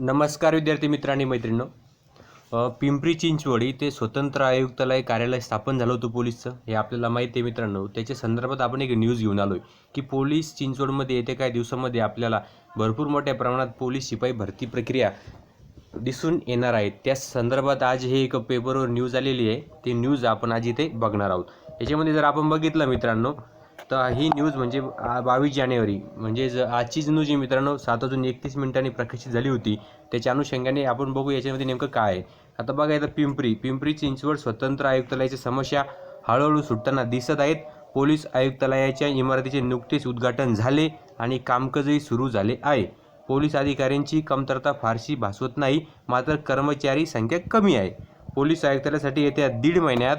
नमस्कार विद्यार्थी मित्रांनी मैत्रिणींनो. पिंपरी चिंचवड इथे स्वतंत्र आयुक्तालय कार्यालय स्थापन झालं होतं पोलीसचं. हे आपल्याला माहिती आहे मित्रांनो. त्याच्या संदर्भात आपण एक न्यूज घेऊन आलो आहे की पोलीस चिंचवडमध्ये येत्या काही दिवसामध्ये आपल्याला भरपूर मोठ्या प्रमाणात पोलीस शिपाई भरती प्रक्रिया दिसून येणार आहे त्या संदर्भात आज हे एक पेपरवर न्यूज आलेली आहे. ती न्यूज आपण आज इथे बघणार आहोत. याच्यामध्ये जर आपण बघितलं मित्रांनो तर ही न्यूज म्हणजे बावीस जानेवारी. म्हणजे ज आजचीच न्यूज ही मित्रांनो सात वाजून एकतीस मिनिटांनी प्रकाशित झाली होती त्याच्या अनुषंगाने आपण बघू याच्यामध्ये नेमकं काय आहे. आता बघा इथं पिंपरी. पिंपरी चिंचवड स्वतंत्र आयुक्तालयाची समस्या हळूहळू सुटताना दिसत आहेत. पोलीस आयुक्तालयाच्या इमारतीचे नुकतेच उद्घाटन झाले आणि कामकाजही सुरू झाले आहे. पोलीस अधिकाऱ्यांची कमतरता फारशी भासवत नाही मात्र कर्मचारी संख्या कमी आहे. पोलीस आयुक्तालयासाठी येत्या दीड महिन्यात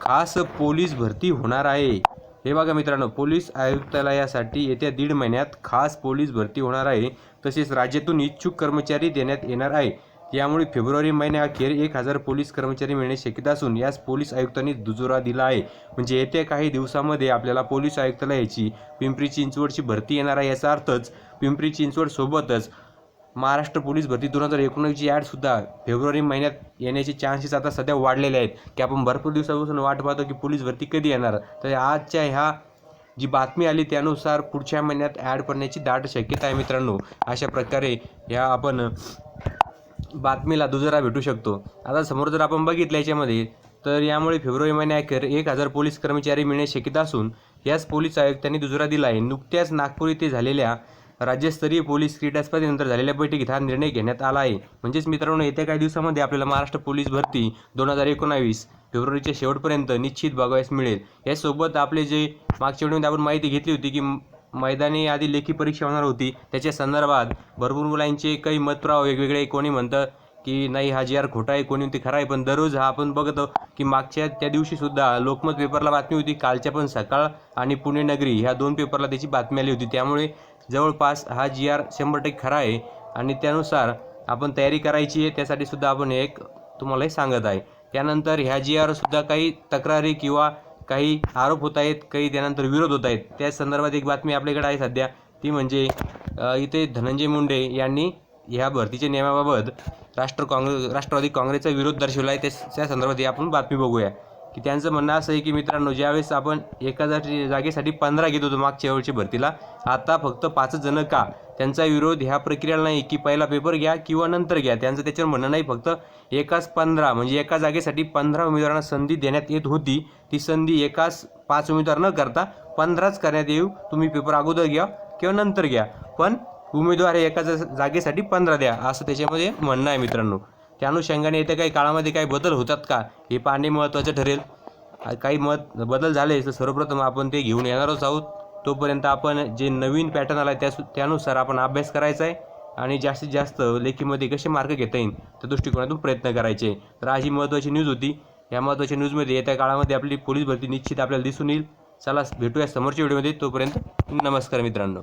खास पोलीस भरती होणार आहे. हे बघा मित्रांनो पोलीस आयुक्तालयासाठी येत्या दीड महिन्यात खास पोलीस भरती होणार आहे. तसेच राज्यातून इच्छुक कर्मचारी देण्यात येणार आहे. यामुळे फेब्रुवारी महिन्याअखेर एक हजार पोलीस कर्मचारी मिळणे शक्यता असून यास पोलीस आयुक्तांनी दुजोरा दिला आहे. म्हणजे येत्या काही दिवसामध्ये आपल्याला पोलीस आयुक्तालयाची पिंपरी चिंचवडची भरती येणार आहे याचा अर्थच पिंपरी चिंचवड सोबतच महाराष्ट्र पोलीस भरती दोन हजार एकोणीसची ॲडसुद्धा फेब्रुवारी महिन्यात येण्याचे चान्सेस आता सध्या वाढलेले आहेत की आपण भरपूर दिवसापासून वाट पाहतो की पोलीस भरती कधी येणार. तर आजच्या ह्या जी बातमी आली त्यानुसार पुढच्या महिन्यात ॲड पडण्याची दाट शक्यता आहे मित्रांनो. अशा प्रकारे ह्या आपण बातमीला दुजरा भेटू शकतो. आता समोर जर आपण बघितलं याच्यामध्ये तर यामुळे फेब्रुवारी महिन्याअखेर एक हजार पोलीस कर्मचारी मिळण्याची शक्यता असून याच पोलीस आयुक्तांनी दुजरा दिला आहे. नुकत्याच नागपूर येथे झालेल्या राज्यस्तरीय पोलीस क्रीडा स्पर्धेनंतर झालेल्या बैठकीत हा निर्णय घेण्यात आला आहे. म्हणजेच मित्रांनो येत्या काही दिवसामध्ये आपल्याला महाराष्ट्र पोलीस भरती दोन हजार एकोणावीस फेब्रुवारीच्या शेवटपर्यंत निश्चित बघावयास मिळेल. यासोबत आपले जे मागच्या वेळेमध्ये आपण माहिती घेतली होती की मैदानी आधी लेखी परीक्षा होणार होती. त्याच्या संदर्भात भरपूर मुलांचे काही मतप्राव वेगवेगळे कोणी म्हणतं की नाही हा जी आर खोटा आहे कोणी ते खरा आहे पण दररोज हा आपण बघतो की मागच्या त्या दिवशीसुद्धा लोकमत पेपरला बातमी होती कालच्या पण सकाळ आणि पुणे नगरी ह्या दोन पेपरला त्याची बातमी आली होती. त्यामुळे जवळपास हा जी आर शंभर टक्के खरा आहे आणि त्यानुसार आपण तयारी करायची आहे त्यासाठी सुद्धा आपण एक तुम्हाला हे सांगत आहे. त्यानंतर ह्या जी आरसुद्धा काही तक्रारी किंवा काही आरोप होत आहेत काही त्यानंतर विरोध होत आहेत त्या संदर्भात एक बातमी आपल्याकडे आहे सध्या. ती म्हणजे इथे धनंजय मुंडे यांनी ह्या भरतीच्या नियमाबाबत राष्ट्र काँग्रेस राष्ट्रवादी काँग्रेसचा विरोध दर्शवला आहे त्या त्या संदर्भात ही आपण बातमी बघूया. की त्यांचं म्हणणं असं आहे की मित्रांनो ज्यावेळेस आपण एका जागेसाठी पंधरा घेत होतो मागच्या वेळची भरतीला आता फक्त पाचच जण का? त्यांचा विरोध ह्या प्रक्रियेला नाही की पहिला पेपर घ्या किंवा नंतर घ्या. त्यांचं त्याच्यावर म्हणणं नाही फक्त एकाच पंधरा म्हणजे एका जागेसाठी पंधरा उमेदवारांना संधी देण्यात येत होती. ती संधी एकाच पाच उमेदवार न करता पंधराच करण्यात येऊ तुम्ही पेपर अगोदर घ्या किंवा नंतर घ्या. पण उमेदवार हे एका जागेसाठी पंधरा द्या असं त्याच्यामध्ये म्हणणं आहे मित्रांनो. त्या अनुषंगाने येत्या काही काळामध्ये काही बदल होतात का? हे पाहणे महत्त्वाचं ठरेल. काही मत बदल झाले तर सर्वप्रथम आपण ते घेऊन येणारच आहोत तोपर्यंत आपण जे नवीन पॅटर्न आला आहे त्या त्यानुसार आपण अभ्यास करायचा आहे आणि जास्तीत जास्त लेखीमध्ये कसे मार्क घेता येईल त्या दृष्टिकोनातून प्रयत्न करायचे. तर आज ही महत्त्वाची न्यूज होती. या महत्त्वाच्या न्यूजमध्ये येत्या काळामध्ये आपली पोलीस भरती निश्चित आपल्याला दिसून येईल. चला भेटूया समोरच्या व्हिडिओमध्ये. तोपर्यंत नमस्कार मित्रांनो.